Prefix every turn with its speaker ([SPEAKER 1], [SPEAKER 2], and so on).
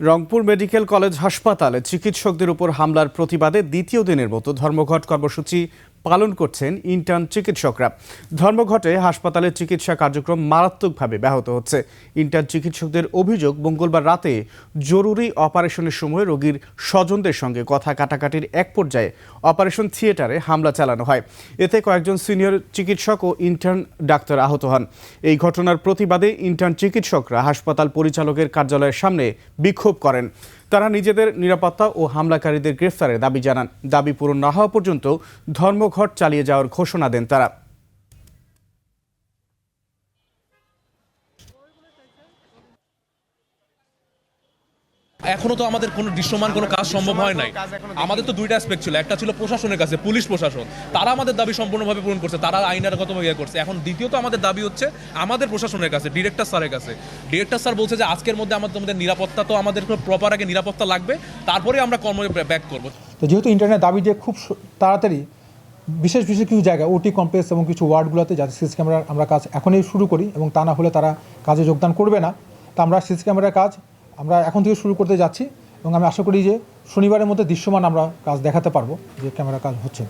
[SPEAKER 1] Rangpur medical college হাসপাতালে চিকিৎসকদের উপর হামলার প্রতিবাদে দ্বিতীয় দিনের মতো ধর্মঘট কর্মসূচি পালন করছেন ইন্টার্ন চিকিৎসকরা। ধর্মঘটে হাসপাতালের চিকিৎসা কার্যক্রম মারাত্মকভাবে ব্যাহত হচ্ছে। ইন্টার্ন চিকিৎসকদের অভিযোগ, মঙ্গলবার রাতে জরুরি অপারেশনের সময় রোগীর স্বজনদের সঙ্গে কথা কাটাকাটির এক পর্যায়ে অপারেশন থিয়েটারে হামলা চালানো হয়। এতে কয়েকজন সিনিয়র চিকিৎসক ও ইন্টার্ন ডাক্তার আহত হন। এই ঘটনার প্রতিবাদে ইন্টার্ন চিকিৎসকরা হাসপাতাল পরিচালকের কার্যালয়ের সামনে বিক্ষোভ করেন। তারা নিজেদের নিরাপত্তা ও হামলাকারীদের গ্রেফতারের দাবি জানান। দাবি পূরণ না হওয়া পর্যন্ত ধর্মঘট চালিয়ে যাওয়ার ঘোষণা দেন তারা।
[SPEAKER 2] এখনও তো আমাদের কোনো দৃশ্যমান কোনো কাজ সম্ভব হয় নাই। আমাদের তো দুইটা অ্যাসপেক্ট ছিল। একটা ছিল প্রশাসনের কাছে, পুলিশ প্রশাসন। তারা আমাদের দাবি সম্পূর্ণভাবে পূরণ করছে। তারা আইনারগত ইয়ে করছে। এখন দ্বিতীয়ত আমাদের দাবি হচ্ছে আমাদের প্রশাসনের কাছে ডিরেক্টর স্যারের কাছে। ডিরেক্টর স্যার বলছে যে আজকের মধ্যে আমাদের তোমাদের নিরাপত্তা তো আমাদের প্রপার আগে নিরাপত্তা লাগবে। তারপরে আমরা কর্ম ব্যাক করব।
[SPEAKER 3] তো যেহেতু ইন্টারনেট দাবি যে খুব তাড়াতাড়ি বিশেষ বিশেষ কিছু জায়গা ওটি কমপ্লেক্স এবং কিছু ওয়ার্ডগুলোতে যাতে সিসি ক্যামেরা আমরা কাজ এখনই শুরু করি এবং তা না হলে তারা কাজে যোগদান করবে না। তা আমরা সিসি ক্যামেরার কাজ আমরা এখন থেকে শুরু করতে যাচ্ছি এবং আমি আশা করি যে শনিবারের মধ্যে দৃশ্যমান আমরা কাজ দেখাতে পারব, যে ক্যামেরা কাজ হচ্ছে।